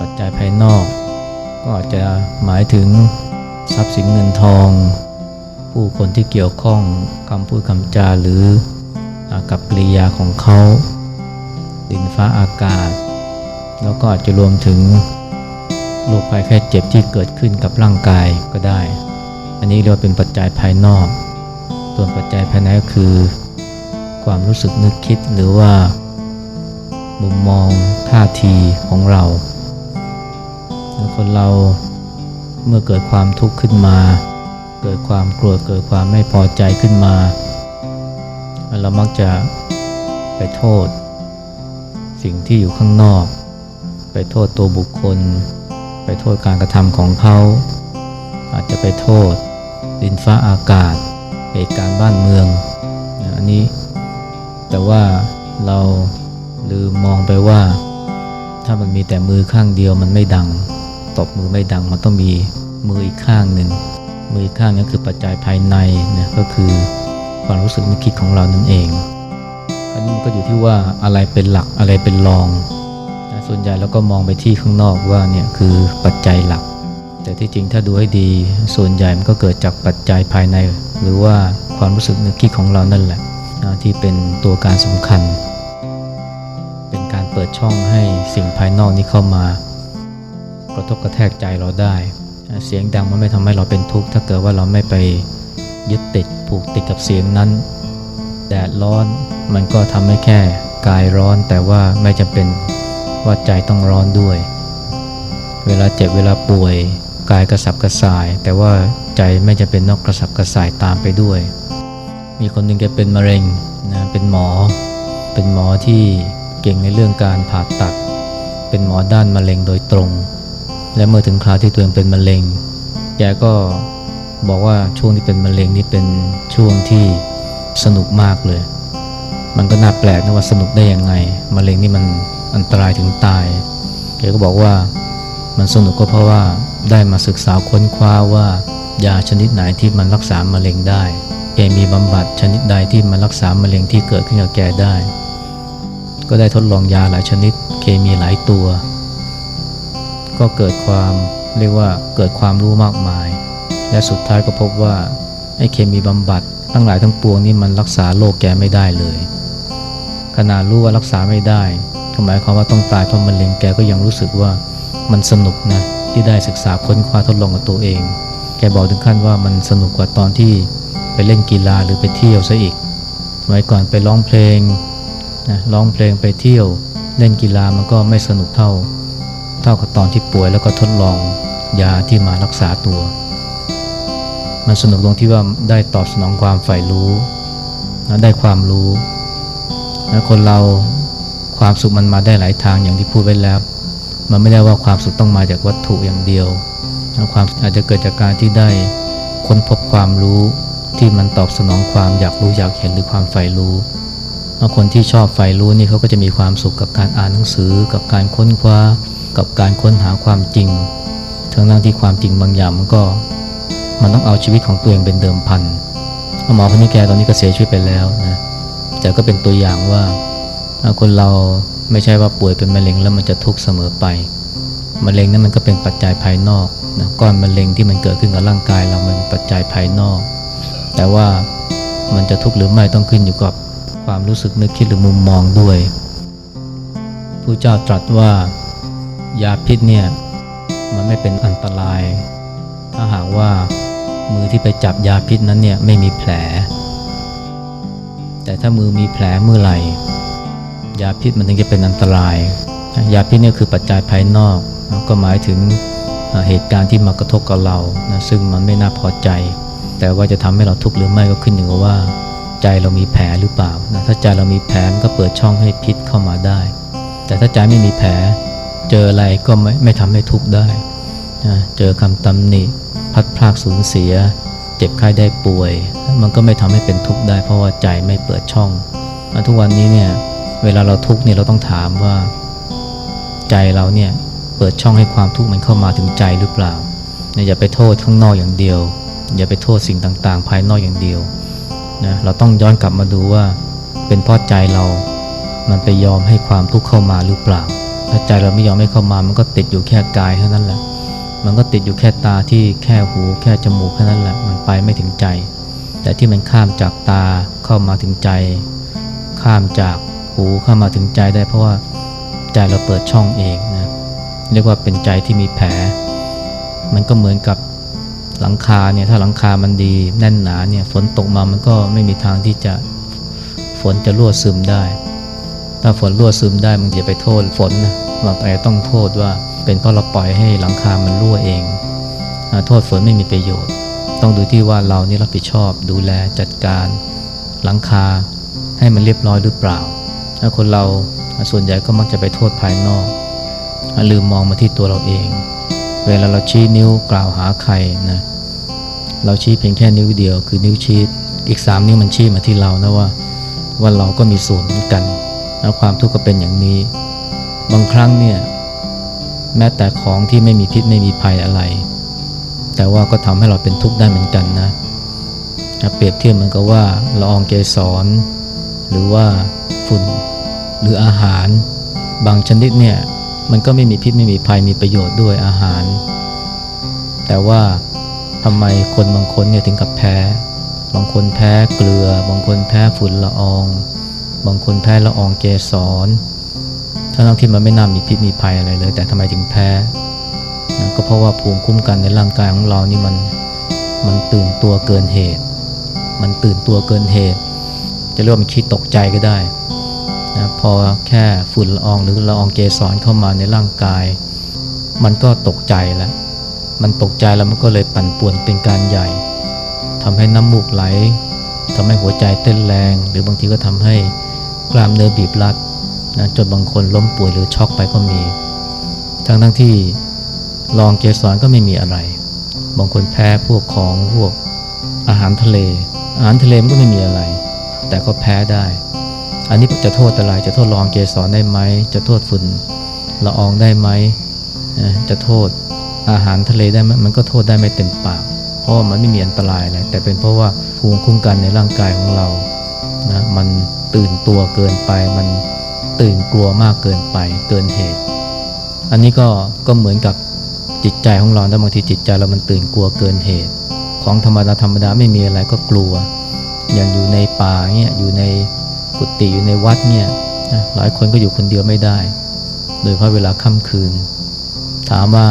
ปัจจัยภายนอก ก็อาจจะหมายถึงทรัพย์สินเงินทอง ผู้คนที่เกี่ยวข้องคำพูดคำจาหรืออากับกริยาของเขาดินฟ้าอากาศ แล้วก็อาจจะรวมถึงโรคภัยแค่เจ็บที่เกิดขึ้นกับร่างกายก็ได้ อันนี้เรียกว่าเป็นปัจจัยภายนอก ส่วนปัจจัยภายในก็คือ ความรู้สึกนึกคิดหรือว่ามุมมองท่าทีของเรา คนเราเมื่อเกิดความทุกข์ขึ้นมา เกิดความกลัวเกิดความไม่พอใจขึ้นมา เรามักจะไปโทษ สิ่งที่อยู่ข้างนอก ไปโทษตัวบุคคล ไปโทษการกระทำของเขา อาจจะไปโทษดินฟ้าอากาศ เหตุการณ์บ้านเมืองอันนี้ แต่ว่าเราลืมมองไปว่า ถ้ามันมีแต่มือข้างเดียวมันไม่ดัง ตบมือไม่ดังมันต้องมีมืออีกข้างหนึ่งมืออีกข้างนี้คือปัจจัยภายในนะก็คือความรู้สึกนึกคิดของเรานั่นเองอันนี้มันก็อยู่ที่ว่าอะไรเป็นหลักอะไรเป็นรองนะส่วนใหญ่เราก็มองไปที่ข้างนอกว่าเนี่ยคือปัจจัยหลัก แต่ที่จริงถ้าดูให้ดี ส่วนใหญ่มันก็เกิดจากปัจจัยภายใน หรือว่าความรู้สึกนึกคิดของเรานั่นแหละนะที่เป็นตัวการสำคัญ เป็นการเปิดช่องให้สิ่งภายนอกนี้เข้ามา กระทบกระแทกใจเราได้ เสียงดังมันไม่ทำให้เราเป็นทุกข์ถ้าเกิดว่าเราไม่ไปยึดติดผูกติดกับเสียงนั้น แดดร้อนมันก็ทำให้แค่กายร้อนแต่ว่าไม่จำเป็นว่าใจต้องร้อนด้วย เวลาเจ็บเวลาป่วย กายกระสับกระส่าย แต่ว่าใจไม่จำเป็นต้องกระสับกระส่ายตามไปด้วย มีคนหนึ่งแกเป็นมะเร็งนะเป็นหมอ เป็นหมอที่เก่งในเรื่องการผ่าตัด เป็นหมอด้านมะเร็งโดยตรง และเมื่อถึงคราวที่ตัวเองเป็นมะเร็ง แกก็บอกว่าช่วงที่เป็นมะเร็งนี่เป็นช่วงที่สนุกมากเลย มันก็น่าแปลกนะว่าสนุกได้ยังไง มะเร็งนี่มันอันตรายถึงตาย แกก็บอกว่ามันสนุกก็เพราะว่าได้มาศึกษาค้นคว้าว่ายาชนิดไหนที่มันรักษามะเร็งได้ เคมีบำบัดชนิดใดที่มันรักษามะเร็งที่เกิดขึ้นกับแกได้ ก็ได้ทดลองยาหลายชนิด เคมีหลายตัว ก็เกิดความเรียกว่าเกิดความรู้มากมาย และสุดท้ายก็พบว่าไอ้เคมีบำบัดทั้งหลายทั้งปวงนี่มันรักษาโรคแกไม่ได้เลย ขนาดรู้ว่ารักษาไม่ได้หมายความว่าต้องตายเพราะมะเร็งแกก็ยังรู้สึกว่ามันสนุกนะที่ได้ศึกษาค้นคว้าทดลองกับตัวเอง แกบอกถึงขั้นว่ามันสนุกกว่าตอนที่ไปเล่นกีฬาหรือไปเที่ยวซะอีกสมัยก่อนไปร้องเพลงนะร้องเพลงไปเที่ยว เล่นกีฬามันก็ไม่สนุกเท่า เท่ากับตอนที่ป่วยแล้วก็ทดลองยาที่มารักษาตัว มันสนุกตรงที่ว่าได้ตอบสนองความใฝ่รู้และได้ความรู้นะคนเราความสุขมันมาได้หลายทางอย่างที่พูดไว้แล้ว มันไม่ได้ว่าความสุขต้องมาจากวัตถุอย่างเดียวนะความอาจจะเกิดจากการที่ได้ค้นพบความรู้ที่มันตอบสนองความอยากรู้อยากเห็นหรือความใฝ่รู้คนที่ชอบใฝ่รู้นี่เขาก็จะมีความสุขกับการอ่านหนังสือ กับการค้นคว้า กับการค้นหาความจริง ทั้งนั้นที่ความจริงบางอย่างมันก็ มันต้องเอาชีวิตของตัวเองเป็นเดิมพันหมอคนนี้แกตอนนี้ก็เสียชีวิตไปแล้วนะแต่ก็เป็นตัวอย่างว่าคนเราไม่ใช่ว่าป่วยเป็นมะเร็งแล้วมันจะทุกข์เสมอไปมะเร็งนั้นมันก็เป็นปัจจัยภายนอกนะก้อนมะเร็งที่มันเกิดขึ้นกับร่างกายเรามันปัจจัยภายนอก แต่ว่ามันจะทุกข์หรือไม่ต้องขึ้นอยู่กับความรู้สึกนึกคิดหรือมุมมองด้วยผู้เจ้าตรัสว่า ยาพิษเนี่ยมันไม่เป็นอันตราย ถ้าหากว่ามือที่ไปจับยาพิษนั้นเนี่ยไม่มีแผล แต่ถ้ามือมีแผลเมื่อไหร่ ยาพิษมันถึงจะเป็นอันตราย ยาพิษเนี่ยคือปัจจัยภายนอก ก็หมายถึงเหตุการณ์ที่มากระทบกับเรานะซึ่งมันไม่น่าพอใจ แต่ว่าจะทำให้เราทุกข์หรือไม่ก็ขึ้นอยู่กับว่า ใจเรามีแผลหรือเปล่านะถ้าใจเรามีแผลมันก็เปิดช่องให้พิษเข้ามาได้ แต่ถ้าใจไม่มีแผล เจออะไรก็ไม่ไม่ทำให้ทุกข์ได้นะเจอคำตำหนิพัดพรากสูญเสีย เจ็บไข้ได้ป่วย มันก็ไม่ทำให้เป็นทุกข์ได้ เพราะว่าใจไม่เปิดช่อง ทุกวันนี้เนี่ยเวลาเราทุกข์เนี่ยเราต้องถามว่า ใจเราเนี่ยเปิดช่องให้ความทุกข์มันเข้ามาถึงใจหรือเปล่าอย่าไปโทษข้างนอกอย่างเดียว อย่าไปโทษสิ่งต่างๆ ภายนอกอย่างเดียวนะเราต้องย้อนกลับมาดูว่าเป็นเพราะใจเรา มันไปยอมให้ความทุกข์เข้ามาหรือเปล่า ถ้าใจเราไม่ยอมให้เข้ามา มันก็ติดอยู่แค่กายเท่านั้นแหละ มันก็ติดอยู่แค่ตาที่แค่หู แค่จมูกแค่นั้นแหละ มันไปไม่ถึงใจ แต่ที่มันข้ามจากตาเข้ามาถึงใจ ข้ามจากหูเข้ามาถึงใจได้เพราะว่าใจเราเปิดช่องเองนะเรียกว่าเป็นใจที่มีแผล มันก็เหมือนกับหลังคาเนี่ยถ้าหลังคามันดีแน่นหนาเนี่ยฝนตกมามันก็ไม่มีทางที่จะฝนจะรั่วซึมได้ ถ้าฝนรั่วซึมได้มันจะไปโทษฝนนะบางแต่ต้องโทษว่าเป็นเพราะเราปล่อยให้หลังคามันรั่วเองโทษฝนไม่มีประโยชน์ ต้องดูที่ว่าเรานี่รับผิดชอบ ดูแลจัดการ หลังคาให้มันเรียบร้อยหรือเปล่าถ้าคนเราส่วนใหญ่ก็มักจะไปโทษภายนอกลืมมองมาที่ตัวเราเอง เวลาเราชี้นิ้วกล่าวหาใครนะเราชี้เพียงแค่นิ้วเดียว คือนิ้วชี้อีกสามนิ้วมันชี้มาที่เรานะว่า ว่าเราก็มีส่วนเหมือนกัน แล้วความทุกข์ก็เป็นอย่างนี้ บางครั้งเนี่ยแม้แต่ของที่ไม่มีพิษไม่มีภัยอะไร แต่ว่าก็ทำให้เราเป็นทุกข์ได้เหมือนกันนะเปรียบเทียบเหมือนกับว่าละอองเกสร หรือว่าฝุ่นหรืออาหาร บางชนิดเนี่ยมันก็ไม่มีพิษไม่มีภัยมีประโยชน์ด้วยอาหาร แต่ว่าทำไมคนบางคนเนี่ยถึงกับแพ้ บางคนแพ้เกลือ บางคนแพ้ฝุ่นละออง บางคนแพ้ละอองเกสรทั้งที่มันไม่น่ามีพิษมีภัยอะไรเลย แต่ทำไมถึงแพ้นะก็เพราะว่าภูมิคุ้มกันในร่างกายของเรานี่มันมันตื่นตัวเกินเหตุ มันตื่นตัวเกินเหตุ จะเรียกว่ามันคิดตกใจก็ได้นะพอแค่ฝุ่นละอองหรือละอองเกสรเข้ามาในร่างกาย มันก็ตกใจแล้ว มันตกใจแล้วมันก็เลยปั่นป่วนเป็นการใหญ่ทำให้น้ำมูกไหล ทำให้หัวใจเต้นแรง หรือบางทีก็ทำให้กล้ามเนื้อบีบรัดนะจนบางคนล้มป่วยหรือช็อกไปก็มี ทั้งทั้งที่ลองเกสรก็ไม่มีอะไร บางคนแพ้พวกของพวกอาหารทะเล อาหารทะเลมันก็ไม่มีอะไร แต่ก็แพ้ได้ อันนี้จะโทษอะไร จะโทษรองเกสรได้ไหม จะโทษฝุ่นละอองได้ไหม จะโทษอาหารทะเลได้ไหมมันก็โทษได้ไม่เต็มปาก เพราะมันไม่มีอันตรายอะไรแต่เป็นเพราะว่าภูมิคุ้มกันในร่างกายของเรานะมันตื่นตัวเกินไปมันตื่นกลัวมากเกินไปเกินเหตุ อันนี้ก็ก็เหมือนกับจิตใจของเราแต่บางทีจิตใจเรามันตื่นกลัวเกินเหตุ ของธรรมดาธรรมดาไม่มีอะไรก็กลัว อย่างอยู่ในป่าเนี่ยอยู่ในกุฏิอยู่ในวัดเนี่ยหลายคนก็อยู่คนเดียวไม่ได้ โดยเพราะเวลาค่ำคืน ถามว่า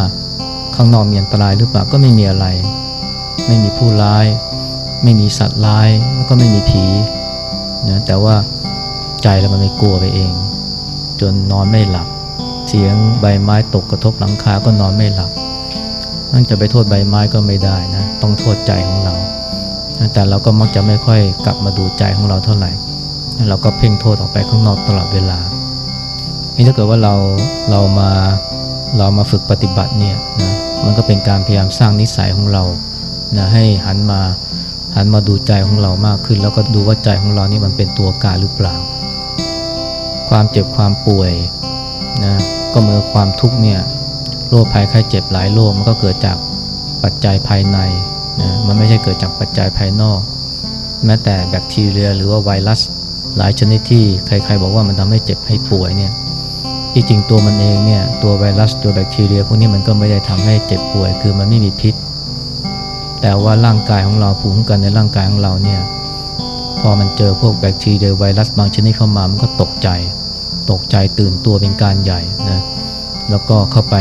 ข้างนอกมีอันตรายหรือเปล่าก็ไม่มีอะไร ไม่มีผู้ร้าย ไม่มีสัตว์ร้ายแล้วก็ไม่มีผีนะแต่ว่าใจเรามันไม่กลัวไปเอง จนนอนไม่หลับ เสียงใบไม้ตกกระทบหลังคาก็นอนไม่หลับนั่นจะไปโทษใบไม้ก็ไม่ได้นะต้องโทษใจของเรา แต่เราก็มักจะไม่ค่อยกลับมาดูใจของเราเท่าไหร่เราก็เพ่งโทษออกไปข้างนอกตลอดเวลานี่ถ้าเกิดว่าเราเรามาเรามาฝึกปฏิบัติเนี่ยนะมันก็เป็นการพยายามสร้างนิสัยของเรา นะให้หันมาหันมาดูใจของเรามากขึ้น แล้วก็ดูว่าใจของเรานี่มันเป็นตัวกาหรือเปล่า ความเจ็บความป่วยนะก็เหมือนความทุกข์เนี่ยโรคภัยไข้เจ็บหลายโรคมันก็เกิดจากปัจจัยภายในนะมันไม่ใช่เกิดจากปัจจัยภายนอก แม้แต่แบคทีเรียหรือว่าไวรัส หลายชนิดที่ใครๆบอกว่ามันทำให้เจ็บให้ป่วยเนี่ยที่จริงตัวมันเองเนี่ยตัวไวรัสตัวแบคทีเรีย พวกนี้มันก็ไม่ได้ทำให้เจ็บป่วย คือมันไม่มีพิษ แต่ว่าร่างกายของเราภูมิคุ้มกันในร่างกายของเราเนี่ยพอมันเจอพวกแบคทีเรียไวรัสบางชนิดเข้ามามันก็ตกใจ ตกใจตื่นตัวเป็นการใหญ่นะแล้วก็เข้าไป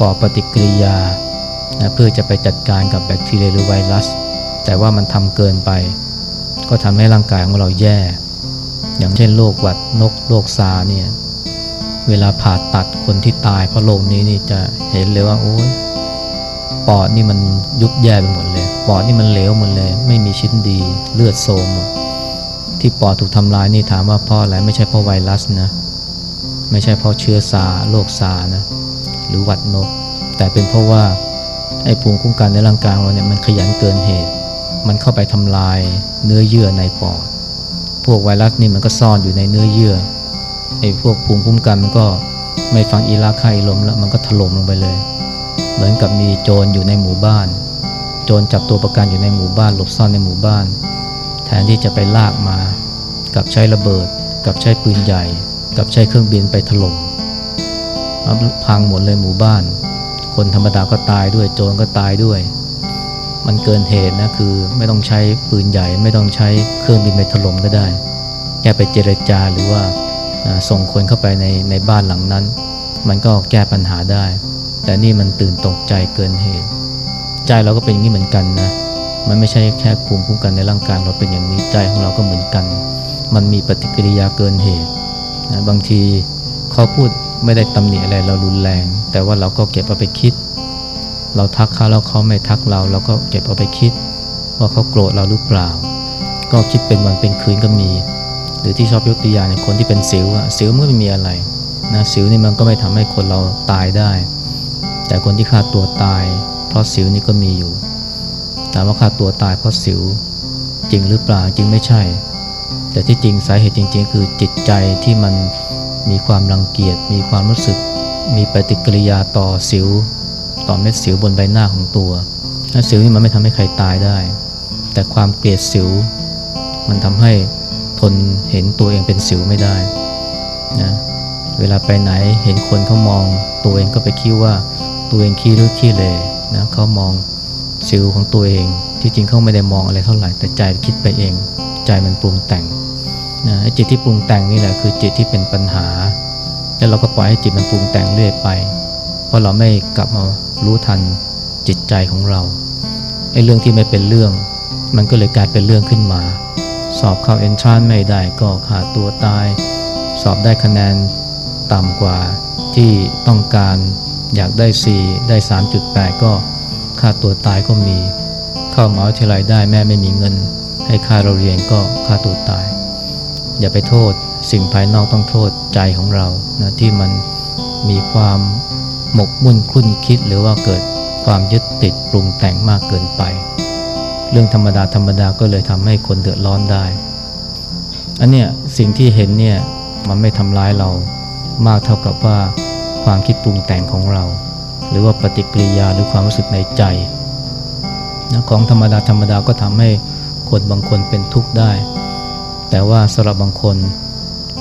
ก่อปฏิกิริยานะเพื่อจะไปจัดการกับแบคทีเรียหรือไวรัส แต่ว่ามันทำเกินไป ก็ทำให้ร่างกายของเราแย่ อย่างเช่นโรคหวัดนกโรคซาเนี่ยเวลาผ่าตัดคนที่ตายเพราะโรคนี้นี่จะเห็นเลยว่าโอ้ย ปอดนี่มันยุบแย่ไปหมดเลย ปอดนี่มันเหลวหมดเลย ไม่มีชิ้นดีเลือดโซมหมดที่ปอดถูกทำลายนี่ถามว่าเพราะอะไรไม่ใช่เพราะไวรัสนะ ไม่ใช่เพราะเชื้อซาโรคซานะหรือหวัดนก แต่เป็นเพราะว่าไอ้ภูมิคุ้มกันในร่างกายของเราเนี่ยมันขยันเกินเหตุ มันเข้าไปทำลายเนื้อเยื่อในปอด พวกไวรัสนี่มันก็ซ่อนอยู่ในเนื้อเยื่อไอ้พวกภูมิคุ้มกันมันก็ไม่ฟังอีลาค่าอีลมแล้วมันก็ถล่มลงไปเลย เหมือนกับมีโจรอยู่ในหมู่บ้าน โจรจับตัวประกันอยู่ในหมู่บ้าน หลบซ่อนในหมู่บ้าน แทนที่จะไปลากมา กับใช้ระเบิด กับใช้ปืนใหญ่ กับใช้เครื่องบินไปถล่มพังหมดเลยหมู่บ้าน คนธรรมดาก็ตายด้วยโจรก็ตายด้วย มันเกินเหตุนะคือไม่ต้องใช้ปืนใหญ่ ไม่ต้องใช้เครื่องบินไปถล่มก็ได้ แค่ไปเจรจาหรือว่าอ่าส่งคนเข้าไปในในบ้านหลังนั้น มันก็แก้ปัญหาได้ แต่นี่มันตื่นตกใจเกินเหตุ ใจเราก็เป็นอย่างนี้เหมือนกันนะ มันไม่ใช่แค่ภูมิคุ้มกันในร่างกายเราเป็นอย่างนี้ใจของเราก็เหมือนกัน มันมีปฏิกิริยาเกินเหตุนะบางทีเขาพูดไม่ได้ตำหนิอะไรเรารุนแรง แต่ว่าเราก็เก็บเอาไปคิด เราทักเขาแล้วเขาไม่ทักเรา เราก็เก็บเอาไปคิด ว่าเขาโกรธเราหรือเปล่า ก็คิดเป็นวันเป็นคืนก็มี หรือที่ชอบยกตัวอย่างคนที่เป็นสิวอะสิวมันก็ไม่มีอะไรนะสิวนี่มันก็ไม่ทำให้คนเราตายได้ แต่คนที่ฆ่าตัวตาย เพราะสิวนี่ก็มีอยู่ถามว่าฆ่าตัวตายเพราะสิวจริงหรือเปล่าจริงไม่ใช่ แต่ที่จริงสาเหตุจริง ๆ คือจิตใจที่มันมีความรังเกียจมีความรู้สึก มีปฏิกิริยาต่อสิว ต่อเม็ดสิวบนใบหน้าของตัวและสิวนี่มันไม่ทำให้ใครตายได้ แต่ความเกลียดสิว มันทำให้ทนเห็นตัวเองเป็นสิวไม่ได้นะเวลาไปไหนเห็นคนเขามองตัวเองก็ไปคิดว่า ตัวเองขี้รือขี้เหร่นะเขามองสิวของตัวเอง ที่จริงเขาไม่ได้มองอะไรเท่าไหร่แต่ใจคิดไปเอง ใจมันปรุงแต่งนะไอ้จิตที่ปรุงแต่งนี่แหละคือจิตที่เป็นปัญหา แล้วเราก็ปล่อยให้จิตมันปรุงแต่งเรื่อยไป เพราะเราไม่กลับมารู้ทันจิตใจของเราไอ้เรื่องที่ไม่เป็นเรื่อง มันก็เลยกลายเป็นเรื่องขึ้นมา สอบเข้าเอนทรานไม่ได้ก็ขาดตัวตาย สอบได้คะแนนต่ำกว่าที่ต้องการ อยากได้ 4 ได้ 3.8 ก็ค่าตัวตายก็มี เข้ามหาวิทยาลัยได้แม่ไม่มีเงิน ให้ค่าเราเรียนก็ค่าตัวตาย อย่าไปโทษสิ่งภายนอกต้องโทษใจของเรานะที่มันมีความหมกมุ่นคลุ่นคิดหรือว่าเกิดความยึดติดปรุงแต่งมากเกินไป เรื่องธรรมดาธรรมดาก็เลยทำให้คนเดือดร้อนได้อันเนี้ยสิ่งที่เห็นเนี่ยมันไม่ทำร้ายเรามากเท่ากับว่า ความคิดปรุงแต่งของเรา หรือว่าปฏิกิริยาหรือความรู้สึกในใจนะของธรรมดาธรรมดาก็ทำให้คนบางคนเป็นทุกข์ได้ แต่ว่าสำหรับบางคน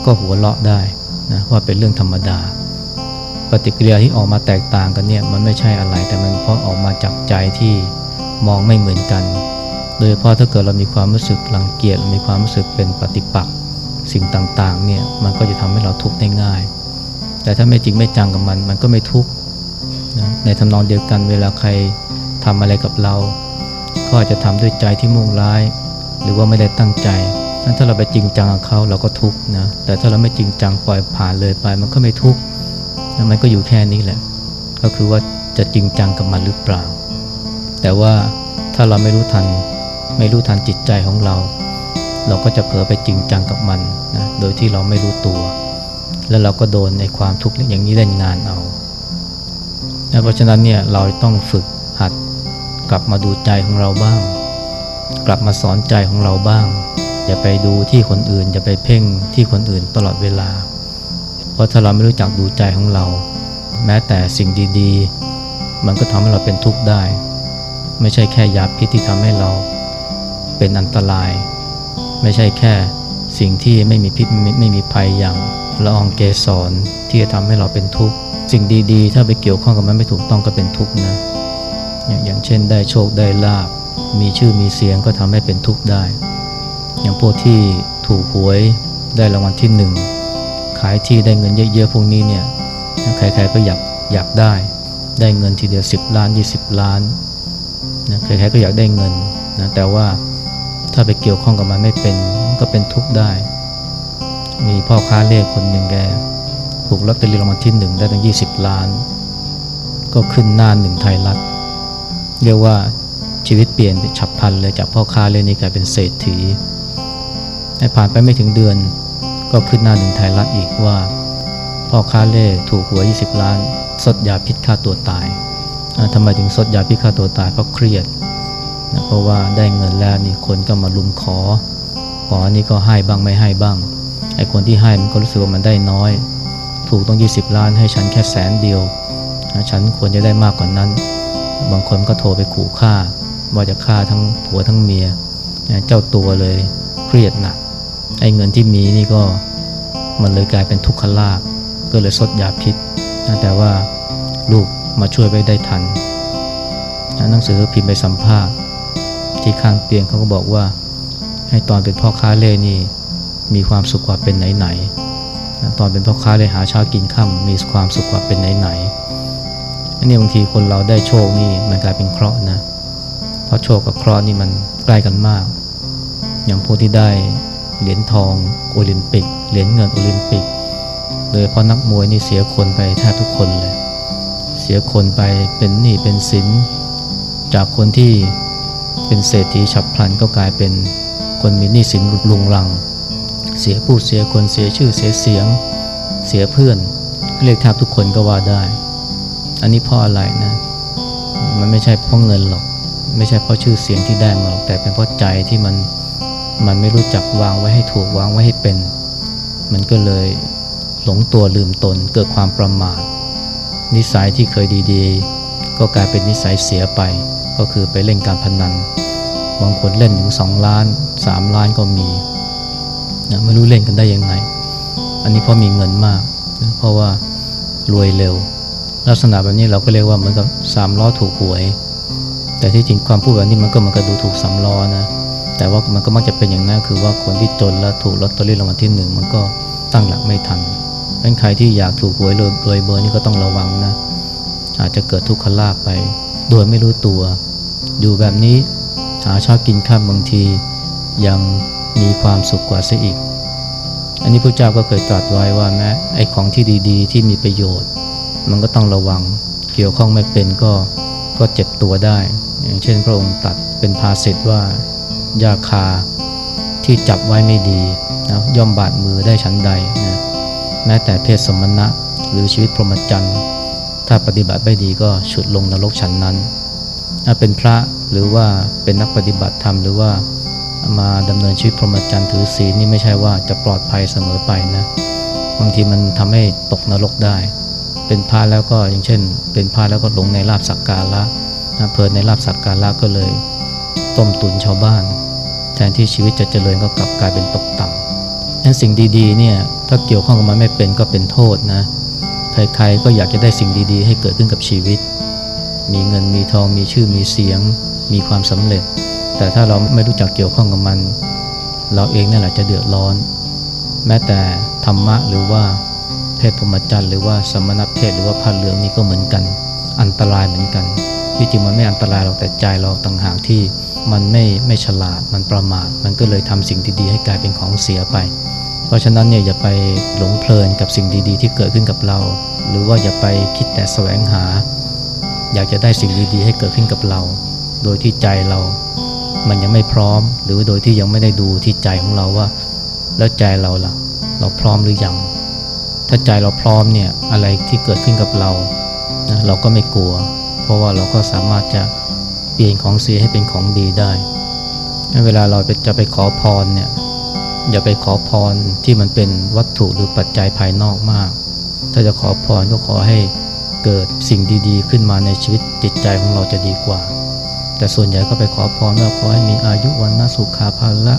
ก็หัวเราะได้นะว่าเป็นเรื่องธรรมดา ปฏิกิริยาที่ออกมาแตกต่างกันเนี่ยมันไม่ใช่อะไร แต่มันเพราะออกมาจากใจที่มองไม่เหมือนกัน โดยเฉพาะถ้าเกิดเรามีความรู้สึกรังเกียจมีความรู้สึกเป็นปฏิปักษ์สิ่งต่างๆเนี่ยมันก็จะทำให้เราทุกข์ได้ง่าย แต่ถ้าไม่จริงไม่จังกับมัน มันก็ไม่ทุกข์นะในทำนองเดียวกันเวลาใครทำอะไรกับเรา ก็อาจจะทำด้วยใจที่มุ่งร้าย หรือว่าไม่ได้ตั้งใจนั้นถ้าเราไปจริงจังกับเขาเราก็ทุกข์นะแต่ถ้าเราไม่จริงจังปล่อยผ่านเลยไป มันก็ไม่ทุกข์นะมันก็อยู่แค่นี้แหละ ก็คือว่าจะจริงจังกับมันหรือเปล่า แต่ว่าถ้าเราไม่รู้ทันไม่รู้ทันจิตใจของเรา เราก็จะเผลอไปจริงจังกับมันนะโดยที่เราไม่รู้ตัว แล้วเราก็โดนในความทุกข์อย่างนี้เล่นงานเอา เพราะฉะนั้นเนี่ยเราต้องฝึกหัดกลับมาดูใจของเราบ้าง กลับมาสอนใจของเราบ้าง อย่าไปดูที่คนอื่น อย่าไปเพ่งที่คนอื่นตลอดเวลา เพราะถ้าเราไม่รู้จักดูใจของเรา แม้แต่สิ่งดีๆ มันก็ทำให้เราเป็นทุกข์ได้ ไม่ใช่แค่ยาพิษที่ทำให้เราเป็นอันตราย ไม่ใช่แค่สิ่งที่ไม่มีพิษไมไม่มีภัยอย่าง ละอองเกสรที่จะทำให้เราเป็นทุกข์ สิ่งดีๆ ถ้าไปเกี่ยวข้องกับมันไม่ถูกต้องก็เป็นทุกข์นะ อย่างเช่นได้โชคได้ลาบ มีชื่อมีเสียงก็ทำให้เป็นทุกข์ได้ อย่างพวกที่ถูกหวยได้รางวัลที่หนึ่งขายที่ได้เงินเยอะๆพวกนี้เนี่ยใครๆก็อยากอยากได้ ได้เงินทีเดียว 10 ล้าน 20 ล้านนะใครๆก็อยากได้เงินนะแต่ว่าถ้าไปเกี่ยวข้องกับมันไม่เป็นก็เป็นทุกข์ได้ มีพ่อค้าเลขคนหนึ่งแกถูกลอตเตอรี่รางวัลที่หนึ่งได้ตั้ง 20 ล้าน ก็ขึ้นหน้าหนึ่งไทยรัฐ เรียกว่าชีวิตเปลี่ยนฉับพลันเลยจากพ่อค้าเลขนี้กลายเป็นเศรษฐีให้ผ่านไปไม่ถึงเดือน ก็ขึ้นหน้าหนึ่งไทยรัฐอีกว่า พ่อค้าเล่ถูกหวย 20 ล้าน สดยาพิษฆ่าตัวตายทำไมถึงสดยาพิษฆ่าตัวตายเพราะเครียดนะเพราะว่าได้เงินแล้วนี่คนก็มาลุมขอ ขอนี่ก็ให้บ้างไม่ให้บ้าง ไอ้คนที่ให้มันก็รู้สึกว่ามันได้น้อย ถูกต้อง 20 ล้านให้ฉันแค่แสนเดียว ฉันควรจะได้มากกว่านั้น บางคนก็โทรไปขู่ฆ่า ว่าจะฆ่าทั้งผัวทั้งเมีย เจ้าตัวเลยเครียดหนัก ไอ้เงินที่มีนี่ก็มันเลยกลายเป็นทุกขลาภก็เลยซดยาพิษ แต่ว่าลูกมาช่วยไว้ได้ทันหนังสือพิมพ์ไปสัมภาษณ์ ที่ข้างเตียงเขาก็บอกว่า ให้ตอนเป็นพ่อค้าเล่นี่ มีความสุขกว่าเป็นไหนๆนตอนเป็นพ่อค้าเล่หาเช้ากินค่ำมีความสุขกว่าเป็นไหนๆอันนี้บางทีคนเราได้โชคนี่มันกลายเป็นเคราะห์นะเพราะโชคกับเคราะห์นี่มันใกล้กันมาก อย่างพวกที่ได้เหรียญทองโอลิมปิกเหรียญเงินโอลิมปิก โดยเฉพาะนักมวยนี่เสียคนไปแทบทุกคนเลย เสียคนไปเป็นหนี้เป็นสินจากคนที่เป็นเศรษฐีฉับพลันก็กลายเป็นคนมีหนี้สินลุงลัง เสียผู้เสียคนเสียชื่อเสียเสียง เสียเพื่อน เรียกแทบทุกคนก็ว่าได้ อันนี้เพราะอะไรนะ มันไม่ใช่เพราะเงินหรอก ไม่ใช่เพราะชื่อเสียงที่ได้มาหรอกแต่เป็นเพราะใจที่มันมันไม่รู้จักวางไว้ให้ถูกวางไว้ให้เป็น มันก็เลยหลงตัวลืมตนเกิดความประมาท นิสัยที่เคยดีๆ ก็กลายเป็นนิสัยเสียไป ก็คือไปเล่นการพนันบางคนเล่นถึง 2 ล้าน 3 ล้านก็มี นะไม่รู้เล่นกันได้ยังไง อันนี้เพราะมีเงินมากนะเพราะว่ารวยเร็ว ลักษณะแบบนี้เราก็เรียกว่าเหมือนกับสามล้อถูกหวย แต่ที่จริงความพูดแบบนี้มันก็มันก็ดูถูกสามล้อนะแต่ว่ามันก็มักจะเป็นอย่างนั้นคือว่าคนที่จนแล้วถูกลอตเตอรี่รางวัลที่หนึ่งมันก็ตั้งหลักไม่ทันเป็นใครที่อยากถูกหวยรวยรวยเบอร์นี่ก็ต้องระวังนะอาจจะเกิดทุกขลาภไป โดยไม่รู้ตัว อยู่แบบนี้หาเช้ากินข้ามบางทียัง มีความสุขกว่าเสียอีก อันนี้พระเจ้าก็เคยตรัสไว้ว่าแม้ไอ้ของที่ดีๆ ที่มีประโยชน์ มันก็ต้องระวัง เกี่ยวข้องไม่เป็นก็ก็เจ็บตัวได้ อย่างเช่นพระองค์ตัดเป็นภาษิตว่ายาคาที่จับไว้ไม่ดีนะย่อมบาดมือได้ชั้นใดนะแม้แต่เพศสมณะหรือชีวิตพรหมจรรย์ ถ้าปฏิบัติไม่ดีก็ฉุดลงนรกชั้นนั้นถ้าเป็นพระหรือว่าเป็นนักปฏิบัติธรรมหรือว่า มาดำเนินชีวิตพรหมจรรย์ถือศีลนี่ไม่ใช่ว่าจะปลอดภัยเสมอไปนะ บางทีมันทำให้ตกนรกได้ เป็นพระแล้วก็อย่างเช่น เป็นพระแล้วก็หลงในลาบสักการะนะเพลินในลาบสักการะก็เลย ต้มตุนชาวบ้าน แทนที่ชีวิตจะเจริญก็กลับกลายเป็นตกต่ำนั้นสิ่งดีๆเนี่ยถ้าเกี่ยวข้องกับมันไม่เป็นก็เป็นโทษนะใครๆก็อยากจะได้สิ่งดีๆ ให้เกิดขึ้นกับชีวิต มีเงินมีทองมีชื่อมีเสียง มีความสำเร็จ แต่ถ้าเราไม่รู้จักเกี่ยวข้องกับมัน เราเองนั่นแหละจะเดือดร้อน แม้แต่ธรรมะหรือว่าเพศพรหมจรรย์หรือว่าสมณเพศหรือว่าผ้าเหลืองนี่ก็เหมือนกัน อันตรายเหมือนกันที่จริงมันไม่อันตรายหรอกแต่ใจเราต่างหากที่มันไม่ไม่ฉลาดมันประมาทมันก็เลยทำสิ่งดีๆให้กลายเป็นของเสียไป เพราะฉะนั้นเนี่ยอย่าไปหลงเพลินกับสิ่งดีๆ ที่เกิดขึ้นกับเรา หรือว่าอย่าไปคิดแต่แสวงหา อยากจะได้สิ่งดีๆ ให้เกิดขึ้นกับเรา โดยที่ใจเรา มันยังไม่พร้อม หรือโดยที่ยังไม่ได้ดูที่ใจของเราว่า แล้วใจเราล่ะ เราพร้อมหรือยัง ถ้าใจเราพร้อมเนี่ยอะไรที่เกิดขึ้นกับเรานะเราก็ไม่กลัว เพราะว่าเราก็สามารถจะเปลี่ยนของเสียให้เป็นของดีได้ เวลาเราจะไปขอพรเนี่ยอย่าไปขอพรที่มันเป็นวัตถุหรือปัจจัยภายนอกมาก ถ้าจะขอพรก็ขอให้เกิดสิ่งดีๆ ขึ้นมาในชีวิตจิตใจของเราจะดีกว่า แต่ส่วนใหญ่ก็ไปขอพรว่าขอให้มีอายุวันนาสุขาภาละ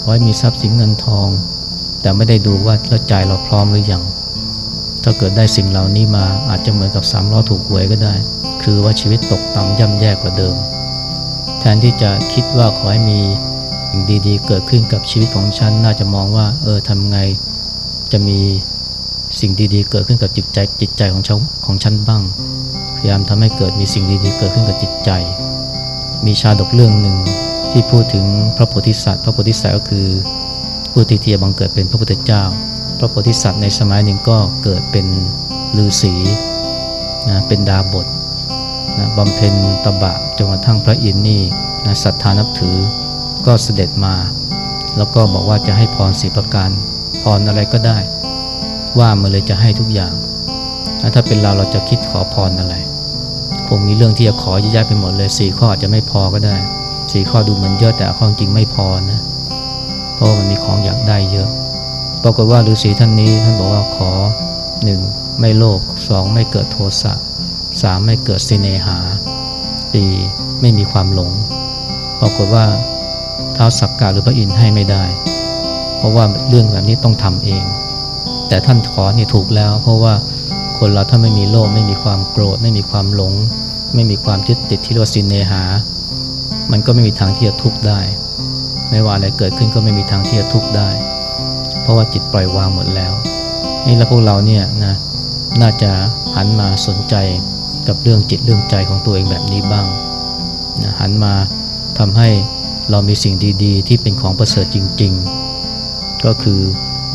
ขอให้มีทรัพย์สินเงินทอง แต่ไม่ได้ดูว่าแล้วใจเราพร้อมหรือยังถ้าเกิดได้สิ่งเหล่านี้มาอาจจะเหมือนกับสามล้อถูกหวยก็ได้ คือว่าชีวิตตกต่ำย่ำแย่กว่าเดิม แทนที่จะคิดว่าขอให้มีสิ่งดีๆ เกิดขึ้นกับชีวิตของฉัน น่าจะมองว่า เออทำไงจะมีสิ่งดีๆ เกิดขึ้นกับจิตใจจิตใจของฉันของฉันบ้าง พยายามทำให้เกิดมีสิ่งดีๆ เกิดขึ้นกับจิตใจ มีชาดกเรื่องหนึ่งที่พูดถึงพระโพธิสัตว์ พระโพธิสัตว์ก็คือผู้ที่ที่บังเกิดเป็นพระพุทธเจ้า พระโพธิสัตว์ในสมัยหนึ่งก็เกิดเป็นฤาษีนะเป็นดาบทนะบำเพ็ญตบะจนกระทั่งพระอินทร์นี่นะศรัทธานับถือก็เสด็จมา แล้วก็บอกว่าจะให้พรสีประการพรอะไรก็ได้ ว่ามาเลยจะให้ทุกอย่างแล้วถ้าเป็นเราเราจะคิดขอพรอะไร คงมีเรื่องที่จะขอเยอะแยะไปหมดเลยสี่ข้ออาจจะไม่พอก็ได้สี่ข้อดูเหมือนเยอะแต่ข้อจริงไม่พอนะเพราะมันมีของอยากได้เยอะปรากฏว่าฤาษีท่านนี้ท่านบอกว่าขอหนึ่งไม่โลภสองไม่เกิดโทสะสามไม่เกิดสิเนหาสี่ไม่มีความหลง ปรากฏว่าท้าวสักกะหรือพระอินทร์ให้ไม่ได้ เพราะว่าเรื่องแบบนี้ต้องทำเอง แต่ท่านขอนี่ถูกแล้ว เพราะว่า คนเราถ้าไม่มีโลภไม่มีความโกรธ ไม่มีความหลง ไม่มีความยึดติดที่เรียกว่าสินเนหา มันก็ไม่มีทางที่จะทุกข์ได้ ไม่ว่าอะไรเกิดขึ้นก็ไม่มีทางที่จะทุกข์ได้ เพราะว่าจิตปล่อยวางหมดแล้วนี่แล้วพวกเราเนี่ยนะน่าจะหันมาสนใจกับเรื่องจิตเรื่องใจของตัวเองแบบนี้บ้างนะหันมาทำให้เรามีสิ่งดีๆ ที่เป็นของประเสริฐจริง ๆ ก็คือ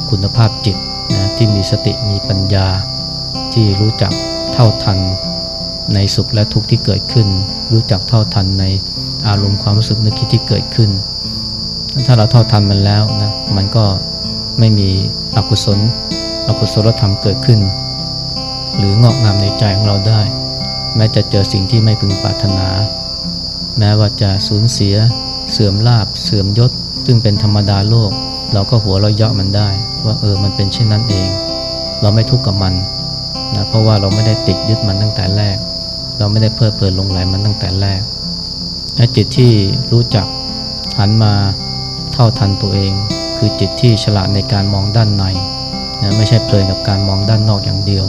คุณภาพจิตนะที่มีสติมีปัญญา ที่รู้จักเท่าทันในสุขและทุกข์ที่เกิดขึ้น รู้จักเท่าทันในอารมณ์ความรู้สึกนึกคิดที่เกิดขึ้น ถ้าเราเท่าทันมันแล้วนะมันก็ไม่มีอกุศลอกุศลธรรมเกิดขึ้น หรืองอกงามในใจของเราได้ แม้จะเจอสิ่งที่ไม่พึงปรารถนา แม้ว่าจะสูญเสีย เสื่อมลาบ เสื่อมยศ ซึ่งเป็นธรรมดาโลก เราก็หัวเราะเยาะมันได้ ว่าเออมันเป็นเช่นนั้นเอง เราไม่ทุกข์กับมัน นะเพราะว่าเราไม่ได้ติดยึดมันตั้งแต่แรก เราไม่ได้เพลิดเพลินลงไหลมันตั้งแต่แรกและจิตที่รู้จักหันมาเท่าทันตัวเอง คือจิตที่ฉลาดในการมองด้านในนะไม่ใช่เพลินกับการมองด้านนอกอย่างเดียว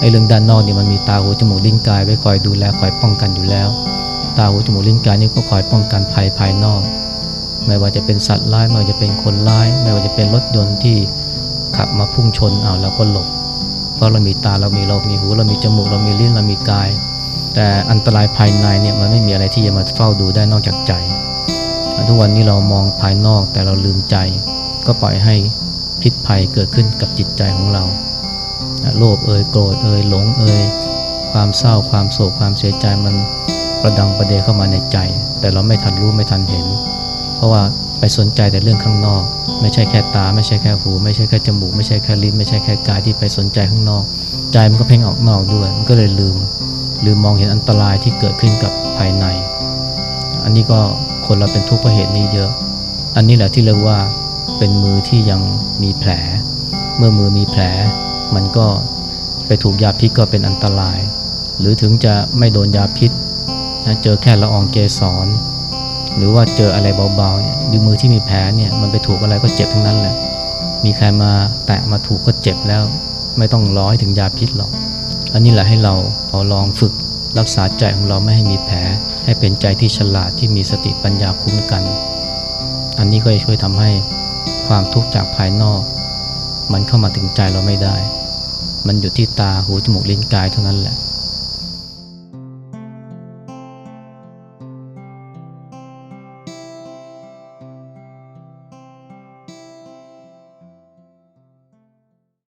ไอ้เรื่องด้านนอกนี่มันมีตาหูจมูกลิ้นกายไว้คอยดูแลคอยป้องกันอยู่แล้ว ตาหูจมูกลิ้นกายนี่ก็คอยป้องกันภัยภายนอก ไม่ว่าจะเป็นสัตว์ร้ายไม่ว่าจะเป็นคนร้าย ไม่ว่าจะเป็นรถยนต์ที่ขับมาพุ่งชนเอาแล้วก็หลบ เพราะเรามีตาเรามีเรามีหูเรามีจมูกเรามีลิ้นเรามีกาย แต่อันตรายภายในเนี่ยมันไม่มีอะไรที่จะมาเฝ้าดูได้นอกจากใจ ทุกวันนี้เรามองภายนอกแต่เราลืมใจ ก็ปล่อยให้พิษภัยเกิดขึ้นกับจิตใจของเราโลภเอ่ยโกรธเอ่ยหลงเอ่ยความเศร้าความโศกความเสียใจมันประดังประเดเข้ามาในใจ แต่เราไม่ทันรู้ไม่ทันเห็น เพราะว่า ไปสนใจแต่เรื่องข้างนอก ไม่ใช่แค่ตา ไม่ใช่แค่หู ไม่ใช่แค่จมูก ไม่ใช่แค่ลิ้น ไม่ใช่แค่กายที่ไปสนใจข้างนอก ใจมันก็เพ่งออกนอกด้วย มันก็เลยลืม ลืมมองเห็นอันตรายที่เกิดขึ้นกับภายใน อันนี้ก็คนเราเป็นทุกข์เพราะเหตุนี้เยอะ อันนี้แหละที่เรียกว่าเป็นมือที่ยังมีแผล เมื่อมือมีแผล มันก็ไปถูกยาพิษก็เป็นอันตราย หรือถึงจะไม่โดนยาพิษนะเจอแค่ละอองเกสร หรือว่าเจออะไรเบาๆเนี่ยดูมือที่มีแผลเนี่ยมันไปถูกอะไรก็เจ็บทั้งนั้นแหละ มีใครมาแตะมาถูกก็เจ็บแล้ว ไม่ต้องรอให้ถึงยาพิษหรอก อันนี้แหละให้เราเอาลองฝึกรักษาใจของเราไม่ให้มีแผล ให้เป็นใจที่ฉลาดที่มีสติปัญญาคุ้มกัน อันนี้ก็จะช่วยทำให้ความทุกข์จากภายนอก มันเข้ามาถึงใจเราไม่ได้ มันอยู่ที่ตาหูจมูกลิ้นกายเท่านั้นแหละ